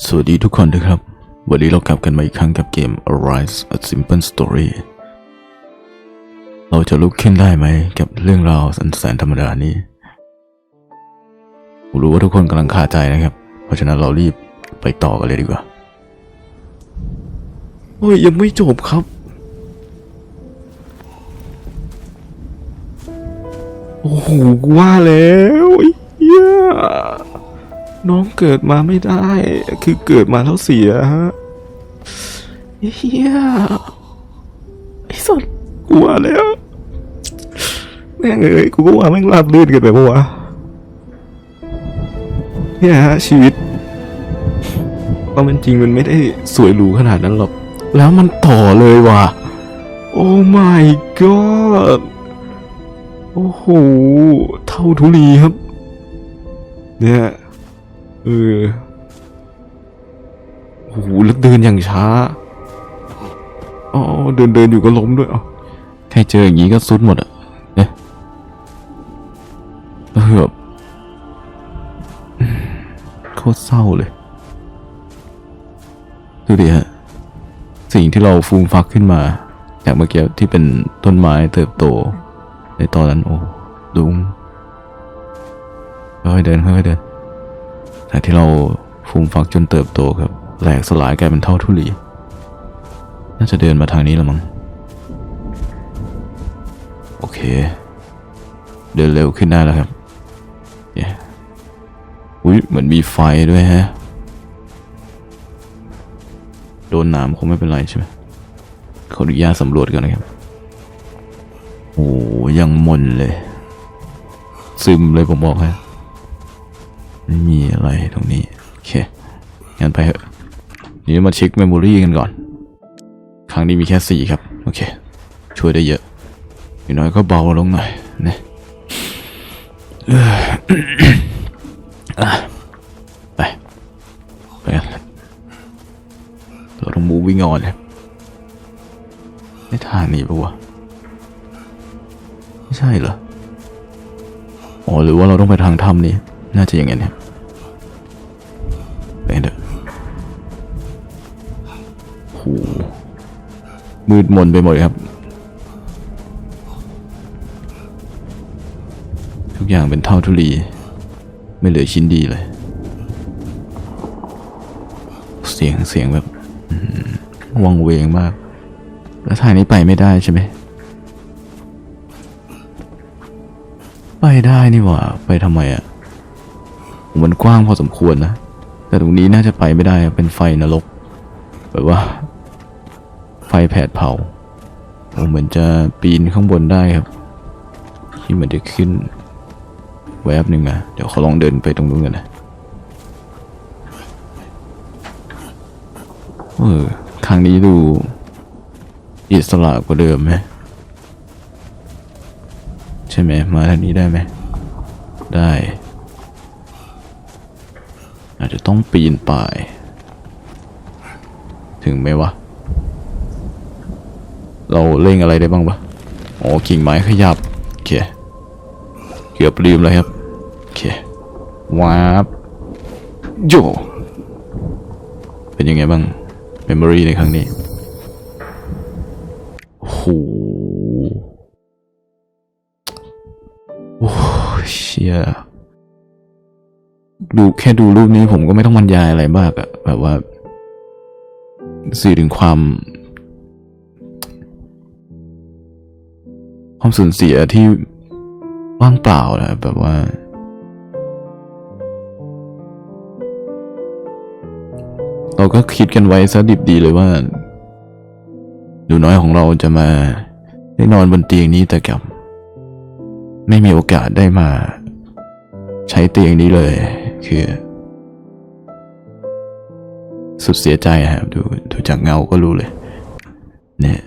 สวัสดีทุกคนนะครับ วันนี้เรากลับกันมาอีกครั้งกับเกม Arise a Simple Story เราจะลุกขึ้นได้ไหมกับเรื่องราวสันแสนธรรมดานี้ผมรู้ว่าทุกคนกำลังคาใจนะครับ เพราะฉะนั้นเรารีบไปต่อกันเลยดีกว่า โอ้ย ยังไม่จบครับ โอ้โหว่าแล้วไอ้เหี้ย น้องเกิดมาไม่ได้ คือเกิดมาแล้วเสียฮะเฮียไอ้สัตว์กูว่าแล้วแม่งเอ้ยกูก็ว่าแม่งราบลื่นเกันไปปะวะเนี่ยฮะชีวิตความเป็นจริงมันไม่ได้สวยหรูขนาดนั้นหรอก แล้วมันต่อเลยว่ะ โอ้ my god โอ้โห เท่าทุลีครับ เนี่ย เออโอ้โหแล้วเดินอย่างช้าอ๋อเดินเดินอยู่ก็ล้มด้วยอ๋อแค่เจออย่างนี้ก็สุดหมดอะเนี่ยแล้วคือแบบโคตรเศร้าเลย ดูดิฮะ สิ่งที่เราฟูมฟักขึ้นมา จากเมื่อกี้ที่เป็นต้นไม้เติบโต ในตอนนั้นโอ้ลุงค่อยเดินค่อยเดิน แต่ที่เราฟูมฟักจนเติบโตครับแหลกสลายกลายเป็นเท่าทุลี น่าจะเดินมาทางนี้แล้วมั้ง โอเค เดินเร็วขึ้นได้แล้วครับเย้อุ้ยเหมือนมีไฟด้วยฮะ โดนน้ำคงไม่เป็นไรใช่ไหมขออนุญาตสำรวจกันนะครับ โอ้ยังมนเลย ซึมเลยผมบอกฮะ ไม่มีอะไรตรงนี้โอเคงั้นไปเถอะเดี๋ยวมาเช็คเมมโมรีกันก่อน ครั้งนี้มีแค่สี่ครับ โอเค ช่วยได้เยอะ อยู่น้อยก็เบาลงหน่อยนะไป ไปกันเราต้องมูวิ่งออนเลยไม่ทางนี้ปะวะไม่ใช่เหรอ อ๋อ หรือว่าเราต้องไปทางถ้ำนี้ น่าจะอย่างนั้นครับ มืดมนไปหมดครับ ทุกอย่างเป็นเท่าทุลี ไม่เหลือชิ้นดีเลย เสียงเสียงแบบอื้อหือวังเวงมาก แล้วทางนี้ไปไม่ได้ใช่ไหม ไปได้นี่หว่า ไปทำไมอะ่ะ มันกว้างพอสมควรนะ แต่ตรงนี้น่าจะไปไม่ได้เป็นไฟนรกแบบว่า ไฟแผดเผาเหมือนจะปีนข้างบนได้ครับ ที่เหมือนจะขึ้น แวบหนึ่งอะเดี๋ยวเขาลองเดินไปตรงนู้นกันนะเออครั้งนี้ดูอิสระกว่าเดิมไหมใช่ไหมมาทางนี้ได้ไหมได้ อาจจะต้องปีนป่าย ถึงไหมวะ เราเล่งอะไรได้บ้างปะอ๋อกิ่งไม้ขยับโอเคเกือบลืมเลยครับโอเควาบโยเป็นยังไงบ้างเมมโมรีในครั้งนี้โอ้โหโอ้เชี่ยดูแค่ดูรูปนี้ผมก็ไม่ต้องบรรยายอะไรมากอะแบบว่า สื่อถึงความ ความสูญเสียที่ว่างเปล่านะแบบว่า เราก็คิดกันไว้ซะดิบดีเลยว่าหนูน้อยของเราจะมาได้นอนบนเตียงนี้แต่กับ ไม่มีโอกาสได้มา ใช้เตียงนี้เลย คือ สุดเสียใจครับดูดูจากเงาก็รู้เลย เนี่ย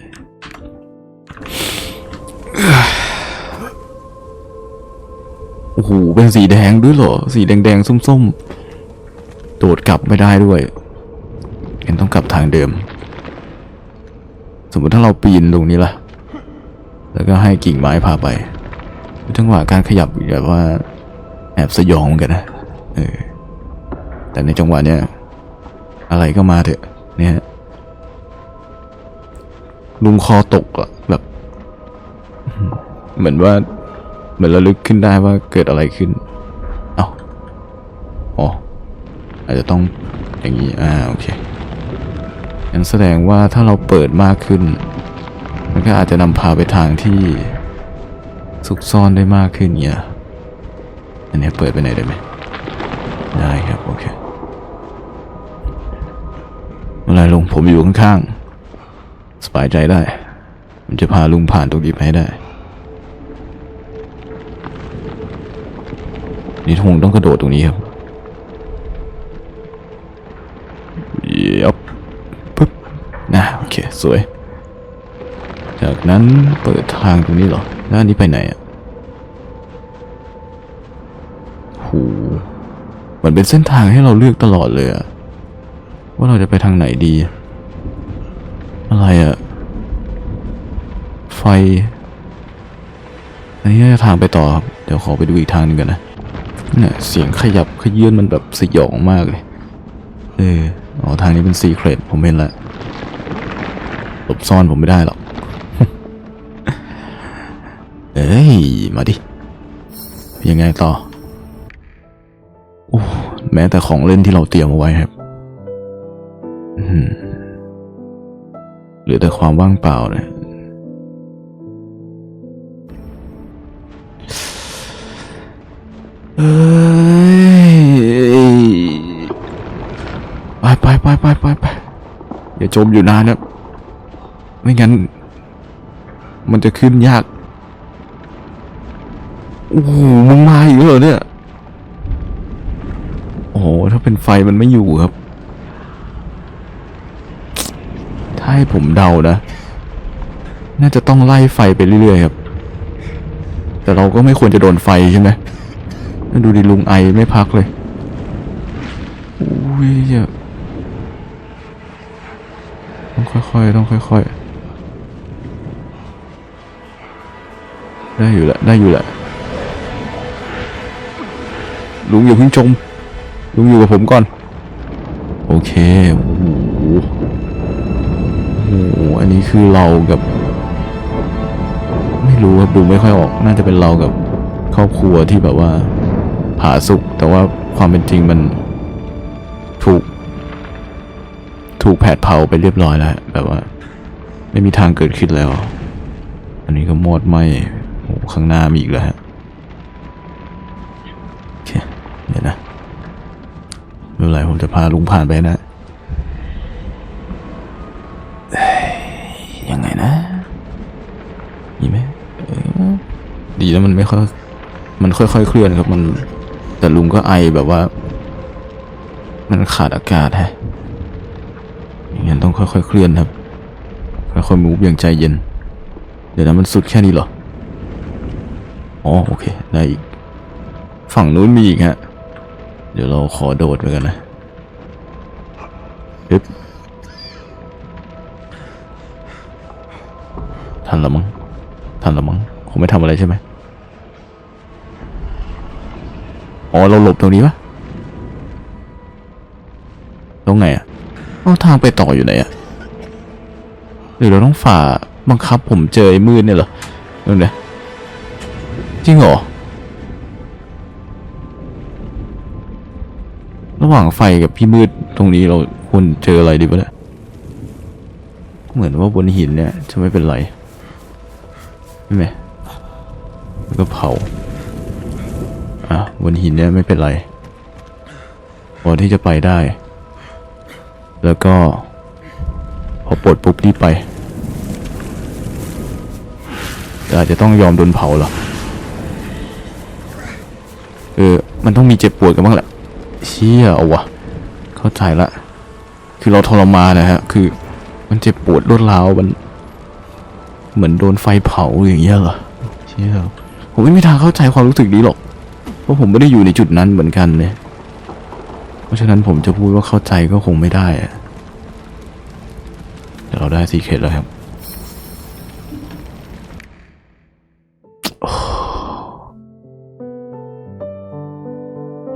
โอ้โห เป็นสีแดงด้วยเหรอ สีแดงๆส้มๆ โดดกลับไม่ได้ด้วยงั้นต้องกลับทางเดิม สมมติถ้าเราปีนตรงนี้ล่ะ แล้วก็ให้กิ่งไม้พาไปจังหวะการขยับแบบว่า แอบสยองเหมือนกันนะ เออ แต่ในจังหวะเนี้ยอะไรก็มาเถอะ เนี่ยลุงคอตกอะแบบ เหมือนว่า เหมือนระลึกขึ้นได้ว่าเกิดอะไรขึ้น เอ้าอ๋ออาจจะต้องอย่างนี้ อ่า โอเคงั้นแสดงว่าถ้าเราเปิดมากขึ้น มันก็อาจจะนำพาไปทางที่ซุกซ่อนได้มากขึ้นเนี่ยอันนี้เปิดไปไหนได้ไหมได้ครับ โอเคเมื่อไรลุงผมอยู่ข้างๆสบายใจได้ ผมจะพาลุงผ่านตรงนี้ไปให้ได้ นี่ทงต้องกระโดดตรงนี้ครับยับปึ๊บนะโอเคสวย จากนั้นเปิดทางตรงนี้เหรอแล้วนนี้ไปไหนอะหูมันเป็นเส้นทางให้เราเลือกตลอดเลยอะว่าเราจะไปทางไหนดี อะไรอะไฟ อันนี้น่าจะทางไปต่อ เดี๋ยวขอไปดูอีกทางหนึงกันนะ เนี่ยเสียงขยับขยื่นมันแบบสยองมากเลย เอออ๋อทางนี้เป็นซีเครตผมเห็นแล้วหลบซ่อนผมไม่ได้หรอก เอ้ย มาดิ ยังไงต่อ โอ้แม้แต่ของเล่นที่เราเตรียมเอาไว้ครับเหลือแต่ความว่างเปล่าเนี่ย เอ้ยไปไปไปไปไปไปอย่าจมอยู่นานนะไม่งั้น มันจะขึ้นยากโอ้โหมึงมาอีกแล้วเหรอเนี่ย โอ้โหถ้าเป็นไฟมันไม่อยู่ครับ ถ้าให้ผมเดานะ น่าจะต้องไล่ไฟไปเรื่อยๆครับ แต่เราก็ไม่ควรจะโดนไฟใช่ไหม ดูดิลุงไอไม่พักเลยอุ้ยเหี้ยต้องค่อยๆต้องค่อยๆ ได้อยู่แหละได้อยู่แหละลุงอย่าเพิ่งจมลุงอยู่กับผมก่อน โอเคโอ้โหอันนี้คือเรากับ ไม่รู้ครับดูไม่ค่อยออก น่าจะเป็นเรากับครอบครัวที่แบบว่า ผาสุกแต่ว่าความเป็นจริงมันถูก ถูกแผดเผาไปเรียบร้อยแล้ว แบบว่า ไม่มีทางเกิดขึ้นแล้ว อันนี้ก็มอดไหมโอ้ข้างหน้ามีอีกแล้วฮะโอเคเดี๋ยวนะไม่เป็นไรผมจะพาลุงผ่านไปนะยังไงนะมีไหมดีแล้วมันไม่ค่อยมันค่อยๆเคลื่อนครับมัน แต่ลุงก็ไอแบบว่า มันขาดอากาศฮะอย่างนั้นต้องค่อยๆเคลื่อนครับ ค่อยๆมูฟอย่างใจเย็น เดี๋ยวนะมันสุดแค่นี้เหรอ อ๋อโอเค ได้อีก ฝั่งนู้นมีอีกฮะ เดี๋ยวเราขอโดดไปกันนะปึ๊บทันละมั้งทันละมั้งคงไม่ทำอะไรใช่ไหม อ๋อเราหลบตรงนี้ปะตรงไหนอะเอาทางไปต่ออยู่ไหนอะหรือเราต้องฝ่าบังคับผมเจอไอ้มืดเนี่ยเหรอนั่นเนี่ยจริงเหรอระหว่างไฟกับพี่มืดตรงนี้เราควรเจออะไรดีปะเนี่ยเหมือนว่าบนหินเนี่ยจะไม่เป็นไรใช่ไหมแล้วก็เผา อะบนหินเนี่ยไม่เป็นไรพอที่จะไปได้ แล้วก็ พอปลดปุ๊บรีบไปแต่อาจจะต้องยอมโดนเผาเหรอเออ มันต้องมีเจ็บปวดกันบ้างแหละ เชี่ยเอาวะ เข้าใจละ คือเราทรมานนะฮะ คือ มันเจ็บปวดรวดร้าวมัน เหมือนโดนไฟเผาอย่างเงี้ยเหรอ เชี่ยผมไม่มีทางเข้าใจความรู้สึกนี้หรอก เพราะผมไม่ได้อยู่ในจุดนั้นเหมือนกันเนี่ยเพราะฉะนั้นผมจะพูดว่าเข้าใจก็คงไม่ได้อะแต่เราได้ซีเคร็ตแล้วครับ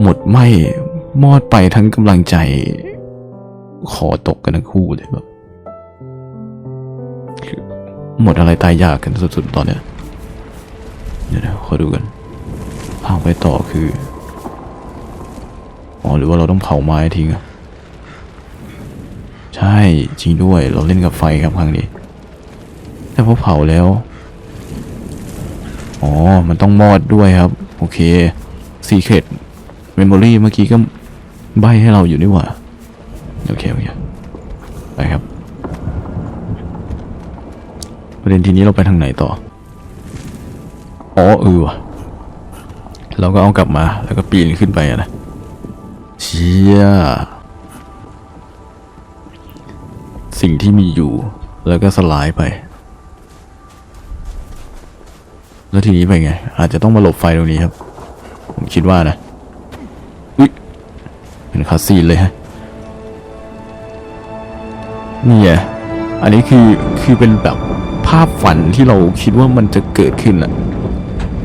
หมดไหมมอดไปทั้งกำลังใจคอตกกันทั้งคู่เลยแบบหมดอะไรตายยากกันสุดๆตอนเนี้ยเดี๋ยวขอดูกัน ทางไปต่อคือ อ๋อ หรือว่าเราต้องเผาไม้ทิ้งอะใช่ จริงด้วย เราเล่นกับไฟครับครั้งนี้ แต่พอเผาแล้ว อ๋อ มันต้องมอดด้วยครับ โอเค Secret Memory เมื่อกี้ก็ใบให้เราอยู่นี่หว่า โอเค โอเค ไปครับ ประเด็นทีนี้เราไปทางไหนต่อ อ๋อเออว่ะ เราก็เอากลับมา แล้วก็ปีนขึ้นไปนะเชี่ยสิ่งที่มีอยู่ แล้วก็สลายไป แล้วทีนี้ไปไง อาจจะต้องมาหลบไฟตรงนี้ครับ ผมคิดว่านะอุ๊ยเป็นคาซีนเลยฮะนี่ไงอันนี้คือคือเป็นแบบภาพฝันที่เราคิดว่ามันจะเกิดขึ้นอะ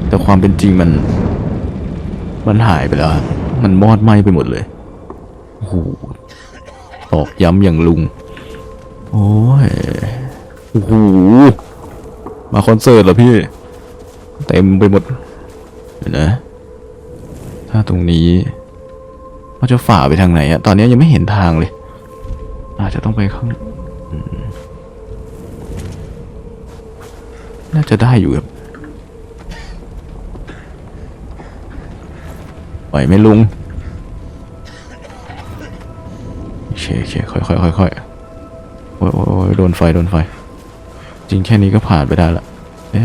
แต่ความเป็นจริงมัน มันหายไปแล้วฮะมันมอดไหม้ไปหมดเลย โอ้โหตอกย้ำอย่างลุง โอ้ย โอ้โห มาคอนเสิร์ตเหรอพี่ เต็มไปหมดเดี๋ยวนะถ้าตรงนี้เราจะฝ่าไปทางไหนอะตอนนี้ยังไม่เห็นทางเลย อาจจะต้องไปข้าง น่าจะได้อยู่ครับ ไหวไหมลุงโอเคโอเคค่อยค่อยค่อยค่อยโอ้ยโอ้ยโดนไฟโดนไฟ จริงแค่นี้ก็ผ่านไปได้ละเอ๊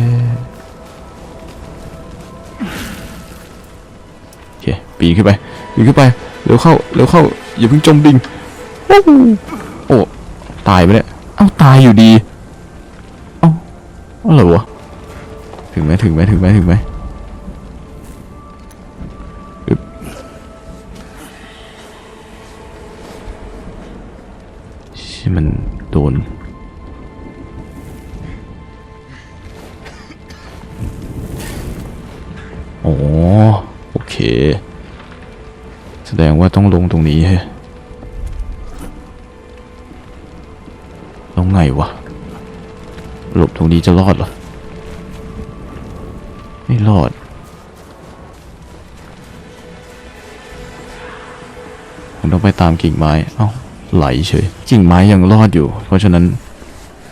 โอเคปีนขึ้นไปปีนขึ้นไปเร็วเข้าเร็วเข้าอย่าเพิ่งจมดิ่งโอ้โหโอ้ตายไปเนี่ยเอ้าตายอยู่ดีเอ้าอะไรวะถึงไหมถึงไหมถึงไหมถึงไหม เค แสดงว่าต้องลงตรงนี้ฮ้ล้วไงวะ หลบตรงนี้จะรอดเหรอ ไม่รอดผมต้องไปตามกิ่งไม้ เอ้า ไหลเฉย กิ่งไม้ยังรอดอยู่ เพราะฉะนั้น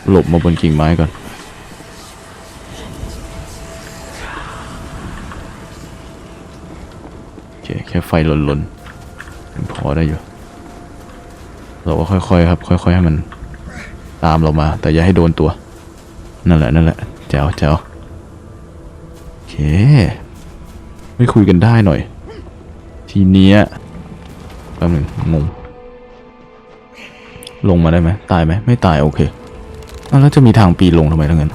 หลบมาบนกิ่งไม้ก่อน คแค่ไฟลนๆพอได้อยู่ เราก็ค่อยๆครับ ค่อยๆให้มันตามเรามา แต่อย่าให้โดนตัว นั่นแหละนั่นแหละแจ๋วแจ๋วโอเค ไม่คุยกันได้หน่อย ทีเนี้ยแป๊บนึงงงลงมาได้ไหมตายไหมไม่ตายโอเคอแล้วจะมีทางปีนลงทำไมทั้งนั้น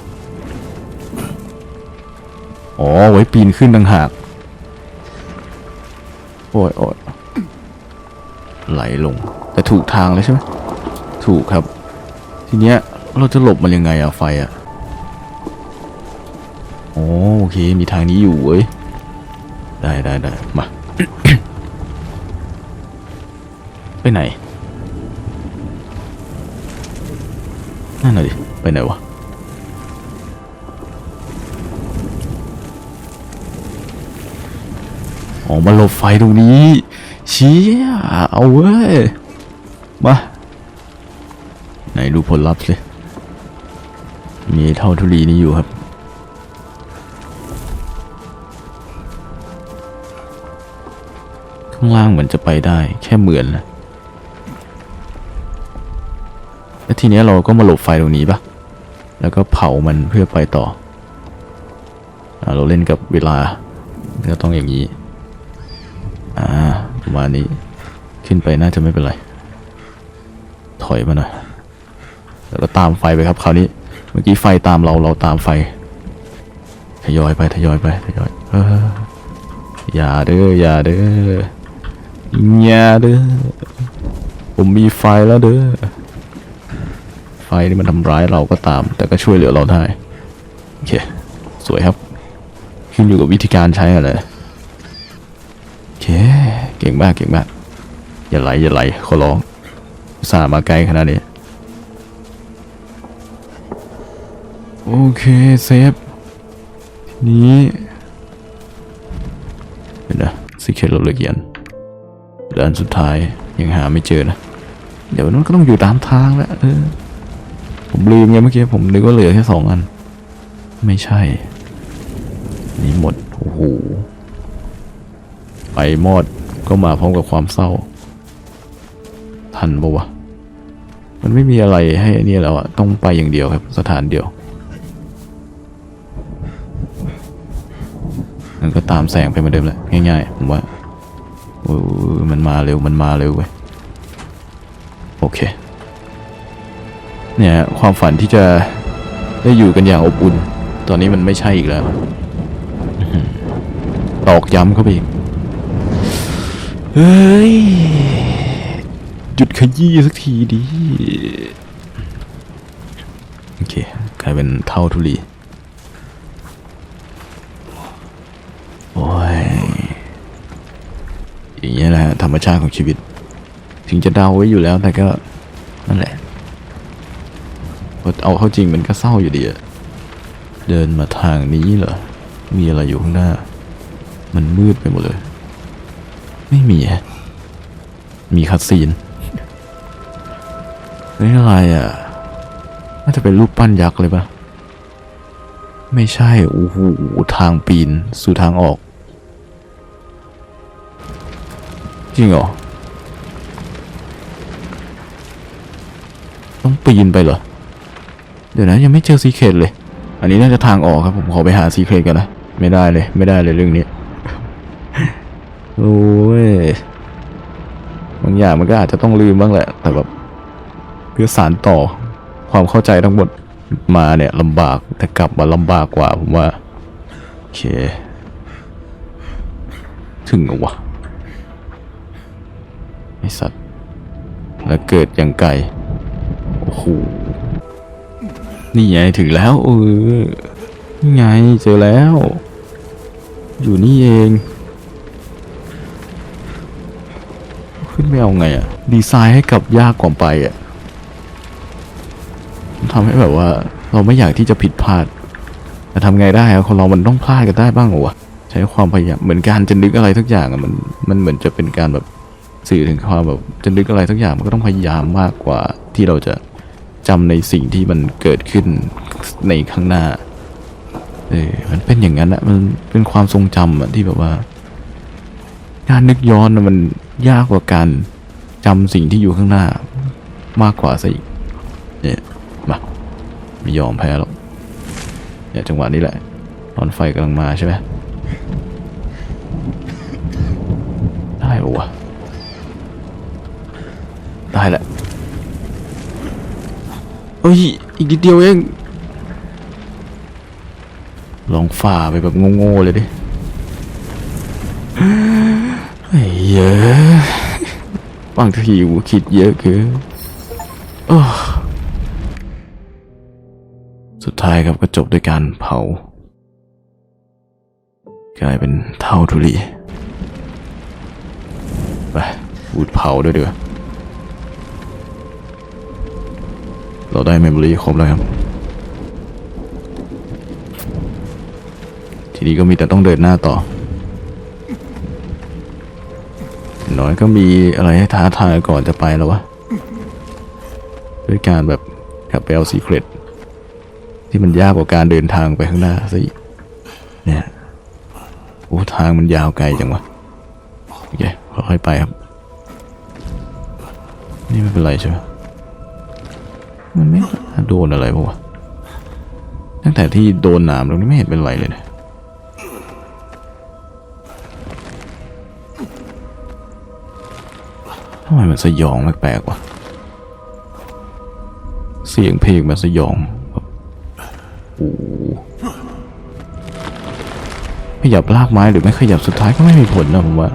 อ๋อไว้ปีนขึ้นต่างหาก โอ้ยโอ้ยไหลลง แต่ถูกทางแล้วใช่ไหมถูกครับ ทีเนี้ยเราจะหลบมันยังไงอะไฟอะโอ้โอเค มีทางนี้อยู่เว้ย ได้ได้ได้มา ไปไหน นั่นน่ะดิ ไปไหนวะ ออกมาหลบไฟตรงนี้ เชี่ยเอาเว้ย มา ไหนดูผลลัพธ์สิ มีเท่าทุลีนี้อยู่ครับ ข้างล่างเหมือนจะไปได้แค่เหมือนนะแล้วทีเนี้ยเราก็มาหลบไฟตรงนี้ปะแล้วก็เผามันเพื่อไปต่ออเราเล่นกับเวลาก็ต้องอย่างนี้ อ่าประมาณนี้ขึ้นไปน่าจะไม่เป็นไร ถอยมาหน่อยแล้วก็ตามไฟไปครับคราวนี้ เมื่อกี้ไฟตามเราเราตามไฟ ทยอยไปทยอยไปทยอยเอออย่าเด้ออย่าเด้ออย่าเด้อผมมีไฟแล้วเด้อไฟนี่มันทำร้ายเราก็ตาม แต่ก็ช่วยเหลือเราได้โอเคสวยครับขึ้นอยู่กับวิธีการใช้อะไร เค เก่งมากเก่งมาก อย่าไหลอย่าไหลขอร้องสามาไกลขนาดนี้ โอเคเซฟนี้เดี๋ยวนะสิเคทเราเหลยกี่อันเดือนสุดท้ายยังหาไม่เจอนะ เดี๋ยวนั้นก็ต้องอยู่ตามทางแล้วเออผมลืมไงเมื่อกี้ผมนึกว่าเหลือแค่สองอัน ไม่ใช่ นี่หมด โอ้โห ไปมอดก็มาพร้อมกับความเศร้า ทันปะวะ มันไม่มีอะไรให้อันนี่แล้วอะต้องไปอย่างเดียวครับ สถานเดียวมันก็ตามแสงไปเหมือนเดิมแหละง่ายๆผมว่าโอ้มันมาเร็วมันมาเร็วเว้ยโอเค เนี่ยความฝันที่จะได้อยู่กันอย่างอบอุ่น ตอนนี้มันไม่ใช่อีกแล้ว ตอกย้ำเข้าไปอีก เฮ้ย หยุดขยี้สักทีดิ โอเคกลายเป็นเท่าทุลี โอ้ย อย่างเงี้ยแหละฮะธรรมชาติของชีวิต ถึงจะเดาไว้อยู่แล้วแต่ก็ นั่นแหละพอเอาเข้าจริงมันก็เศร้าอยู่ดีอะเดินมาทางนี้เหรอ มีอะไรอยู่ข้างหน้า มันมืดไปหมดเลย ไม่มี มีคัดซีนนี่อะไรอะ น่าจะเป็นรูปปั้นยักษ์เลยปะไม่ใช่โอ้โหทางปีน สู่ทางออก จริงเหรอ ต้องปีนไปเหรอ เดี๋ยวนะยังไม่เจอซีเครตเลย อันนี้น่าจะทางออกครับผมขอไปหาซีเครตกันนะ ไม่ได้เลย ไม่ได้เลยเรื่องนี้ โอ้ยบางอย่างมันก็อาจจะต้องลืมบ้างแหละ แต่แบบเพื่อสารต่อความเข้าใจทั้งหมดมาเนี่ยลำบากแต่กลับมาลำบากกว่าผมว่า โอเค ถึงเหรอวะไอสัตว์ แล้วเกิดอย่างไกลโอ้โหนี่ไงถึงแล้วเออนี่ไงเจอแล้ว อยู่นี่เอง ขึ้นไม่เอาไงอะดีไซน์ให้กับยากกว่าไปอะทำให้แบบว่าเราไม่อยากที่จะผิดพลาด แต่ทำไงได้อะคนเรามันต้องพลาดกันได้บ้างเหรอวะใช้ความพยายามเหมือนการจะนึกอะไรทุกอย่างอะมันมันเหมือนจะเป็นการแบบสื่อถึงความแบบจะนึกอะไรทุกอย่างมันก็ต้องพยายามมากกว่าที่เราจะจำในสิ่งที่มันเกิดขึ้นในข้างหน้า เออ มันเป็นอย่างนั้นอะมันเป็นความทรงจำอะที่แบบว่า การนึกย้อนมันยากกว่าการจำสิ่งที่อยู่ข้างหน้ามากกว่าซะอีกเนี่ยมาไม่ยอมแพ้หรอกเนี่ยจังหวะนี้แหละตอนไฟกำลังมาใช่ไหมได้ปะวะได้แหละเอ้ยอีกนิดเดียวเองลองฝ่าไปแบบโง่ๆเลยดิ ไอ้ เยอะบางทีกูคิดเยอะเกินโอ้สุดท้ายครับก็จบด้วยการเผา กลายเป็นเท่าทุลีไปพูดเผาด้วยเดือเราได้เมมโมรี่ครบแล้วครับ ทีนี้ก็มีแต่ต้องเดินหน้าต่อ น้อยก็มีอะไรให้ท้าทายก่อนจะไปแล้ววะ ด้วยการแบบขับไปเอาซีเครตที่มันยากกว่าการเดินทางไปข้างหน้าซะอีกเนี่ยโอ้ทางมันยาวไกลจังวะโอเคค่อยๆไปครับ นี่ไม่เป็นไรใช่ไหมมันไม่โดนอะไรปะวะตั้งแต่ที่โดนหนามตรงนี้ไม่เห็นเป็นไรเลยนะำไมมันสยองแปลกๆวะ เสียงเพลงมันสยองแบบโอ้ขยับลากไม้หรือไม่ขยับสุดท้ายก็ไม่มีผลนะผมว่า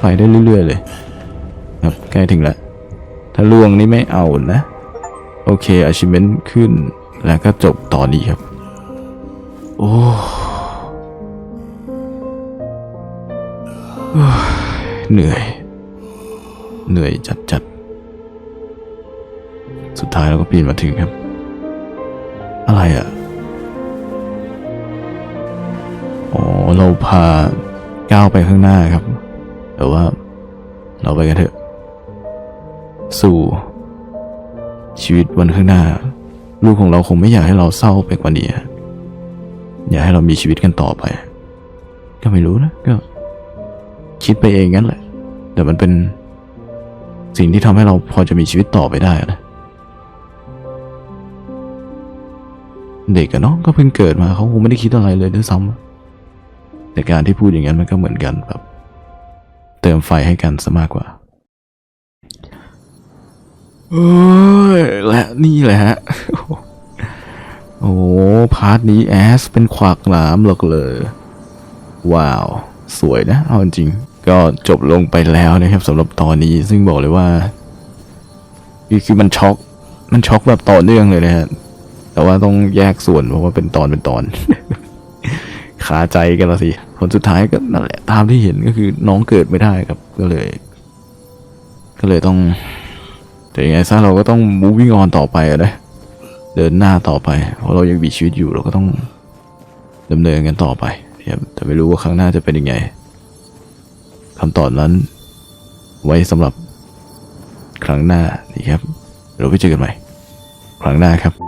ไปได้เรื่อยๆเลย ครับใกล้ถึงแล้ว ถ้าล่วงนี่ไม่เอานะ โอเค achievement ขึ้นแล้วก็จบตอนนี้ครับ โอ้โอ้ยเหนื่อย เหนื่อยจัดจัดๆ สุดท้ายเราก็ปีนมาถึงครับ อะไรอะ่ะ อ๋อ เราพาก้าวไปข้างหน้าครับ แต่ว่าเราไปกันเถอะ สู่ ชีวิตวันข้างหน้า ลูกของเราคงไม่อยากให้เราเศร้าไปกว่านี้อยากให้เรามีชีวิตกันต่อไป ก็ไม่รู้นะ ก็ คิดไปเองงั้นแหละ แต่มันเป็น สิ่งที่ทำให้เราพอจะมีชีวิตต่อไปได้นะเด็กอะเนาะก็เพิ่งเกิดมาเขาคงไม่ได้คิดอะไรเลยด้วยซ้ำแต่การที่พูดอย่างนั้นมันก็เหมือนกันแบบเติมไฟให้กันซะมากกว่าเอ้ยและนี่แหละฮะ โอ้พาร์ทนี้แอสเป็นขวากหลามหรอกเลย ว้าว สวยนะ เอาจริง ก็จบลงไปแล้วนะครับสำหรับตอนนี้ซึ่งบอกเลยว่าคือคือมันช็อก มันช็อกแบบต่อเนื่องเลยนะฮะแต่ว่าต้องแยกส่วนเพราะว่าเป็นตอนเป็นตอน ขาใจกันละสิผลสุดท้ายก็นั่นแหละตามที่เห็นก็คือน้องเกิดไม่ได้ครับก็เลย ก็เลยต้องแต่ยังไงซะเราก็ต้อง moving on ต่อไปอะนะเดินหน้าต่อไปเพราะเรายังมีชีวิตอยู่เราก็ต้องดำเนินกันต่อไปครับแต่ไม่รู้ว่าครั้งหน้าจะเป็นยังไง คำตอบนั้น ไว้สำหรับครั้งหน้านี่ครับ เราไปเจอกันใหม่ ครั้งหน้าครับ